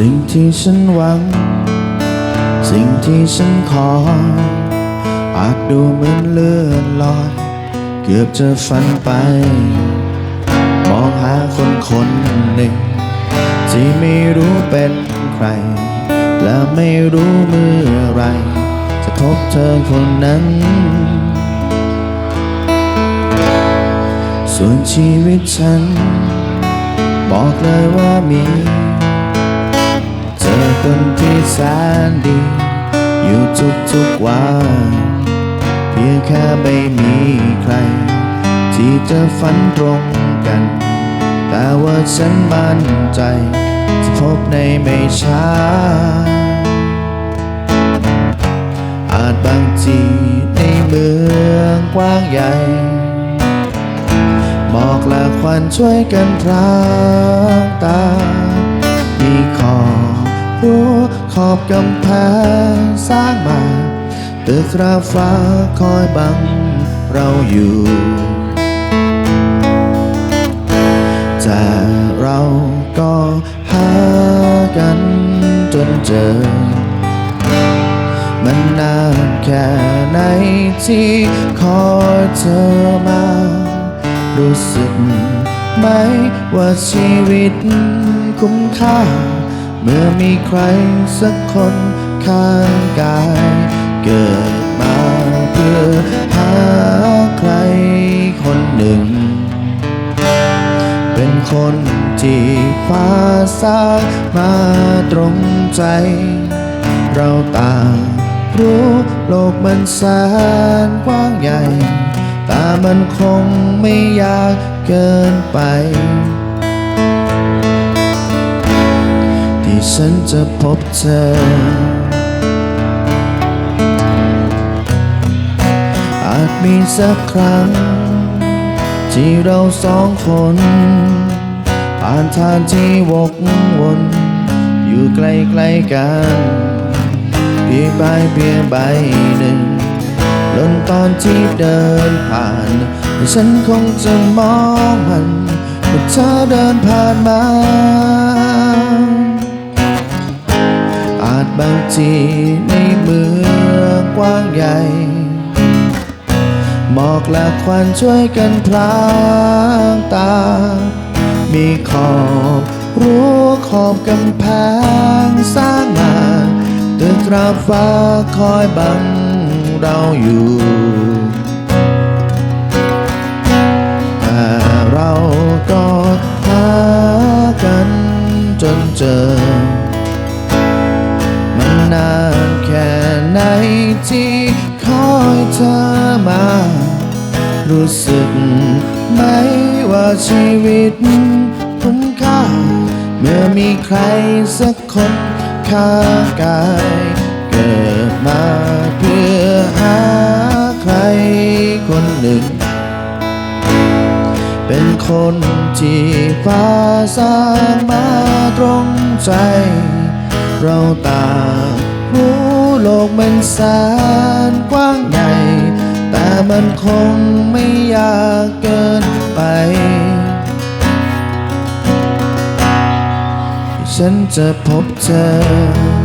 สิ่งที่ฉันหวัง สิ่งที่ฉันขอ อาจดูเหมือนเลื่อนลอย เกือบจะฝันไป มองหาคนคนหนึ่ง ที่ไม่รู้เป็นใคร และไม่รู้เมื่อไร จะพบเธอคนนั้น ส่วนชีวิตฉัน บอกเลยว่ามี จอคนที่แสนดี อยู่ทุกๆวัน เพียงแค่ไม่มีใคร ที่จะฝันตรงกัน แต่ว่าฉันมั่นใจ จะพบในไม่ช้า อาจบางทีในเมืองกว้างใหญ่หมอกและควันช่วยกันพราง กำแพงสร้างมาตึกราฟ้าคอยบังเราอยู่ แต่เราก็หากันจนเจอ มันนานแค่ไหนที่คอยเธอมา รู้สึกไหมว่าชีวิตคุ้มค่า เมื่อมีใครสักคนข้างกาย เกิดมาเพื่อหาใครคนหนึ่ง เป็นคนที่ฟ้าสร้างมาตรงใจ เราต่างรู้โลกมันแสนกว้างใหญ่แต่มันคงไม่ยากเกินไป ที่ฉันจะพบเธอ อาจมีสักครั้ง ที่เราสองคน ผ่านทางที่วกวน อยู่ใกล้ๆกัน เพียงใบเพียงใบหนึ่งลนตอนที่เดินผ่าน ฉันคงจะมองมันเมื่อเธอเดินผ่านมาาจบางทีในเมืองกว้างใหญ่ หมอกและควันช่วยกันพลางตา มีขอบรั้วขอบกำแพงสร้างมาตึกราฟ้าคอยบังเราอยู่แต่เราก็หากันจนเจอ ที่คอยเธอมา รู้สึกไหมว่าชีวิตคุ้มค่า เมื่อมีใครสักคนข้ากายเกิดมาเพื่อหาใครคนหนึ่ง เป็นคนที่ฟ้าสร้างมาตรงใจ เราต่าง โลกมันแสนกว้างใหญ่ แต่มันคงไม่ยากเกินไป ฉันจะพบเธอ